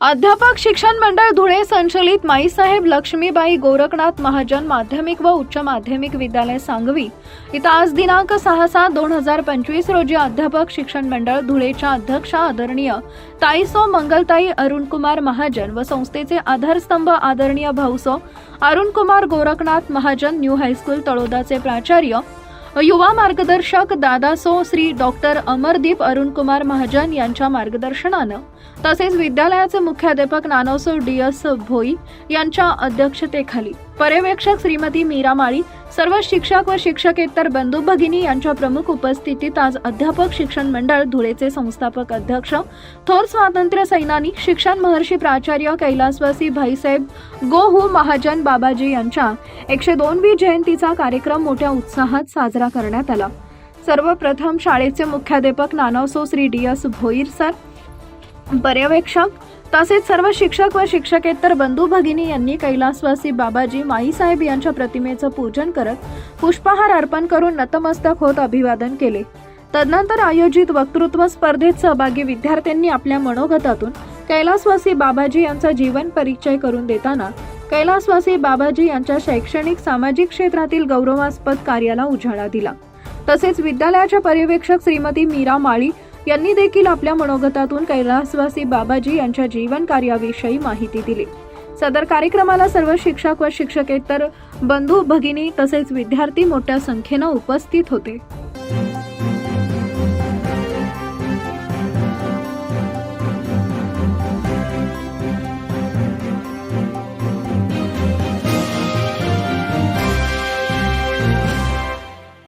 अध्यापक शिक्षण मंडळ धुळे संचलित माईसाहेब लक्ष्मीबाई गोरखनाथ महाजन माध्यमिक व उच्च माध्यमिक विद्यालय सांगवी. इथं आज दिनांक सहा सात दोन हजार पंचवीस रोजी अध्यापक शिक्षण मंडळ धुळेच्या अध्यक्षा आदरणीय ताईसो मंगलताई अरुणकुमार महाजन व संस्थेचे आधारस्तंभ आदरणीय Bhauso Arunkumar Gorakhnath Mahajan new high school तळोदाचे प्राचार्य युवा मार्गदर्शक दादासो श्री डॉक्टर अमरदीप अरुणकुमार महाजन यांच्या मार्गदर्शनानं तसेच विद्यालयाचे मुख्याध्यापक नानोसो डी एस भोई यांच्या अध्यक्षतेखाली पर्यवेक्षक श्रीमती मीरा माळी सर्व शिक्षक व शिक्षकेतर बंधू भगिनी यांच्या प्रमुख उपस्थितीत आज अध्यापक शिक्षण मंडळ धुळेचे संस्थापक अध्यक्ष थोर स्वातंत्र्य सैनानी शिक्षण महर्षी प्राचार्य कैलासवासी भाईसाहेब गोहू महाजन बाबाजी यांच्या एकशे दोनवी जयंतीचा कार्यक्रम मोठ्या उत्साहात साजरा करण्यात आला. सर्वप्रथम शाळेचे मुख्याध्यापक नानावसो Shri D S Bhoir sir पर्यवेक्षक तसेच सर्व शिक्षक व शिक्षकेतर बंधू भगिनी यांनी कैलासवासी बाबाजी माईसाहेब यांच्या प्रतिमेचं पूजन करत पुष्पहार अर्पण करून नतमस्तक होत अभिवादन केले. तदनंतर आयोजित वक्तृत्व स्पर्धेत सहभागी विद्यार्थ्यांनी आपल्या मनोगतातून कैलासवासी बाबाजी यांचा जीवन परिचय करून देताना कैलासवासी बाबाजी यांच्या शैक्षणिक सामाजिक क्षेत्रातील गौरवास्पद कार्याला उजाळा दिला. तसेच विद्यालयाच्या पर्यवेक्षक श्रीमती मीरा माळी यांनी देखील आपल्या मनोगतातून कैलासवासी बाबाजी यांच्या जीवन कार्याविषयी माहिती दिली. सदर कार्यक्रमाला सर्व शिक्षक व शिक्षकेतर बंधू भगिनी तसेच विद्यार्थी मोठ्या संख्येनं उपस्थित होते.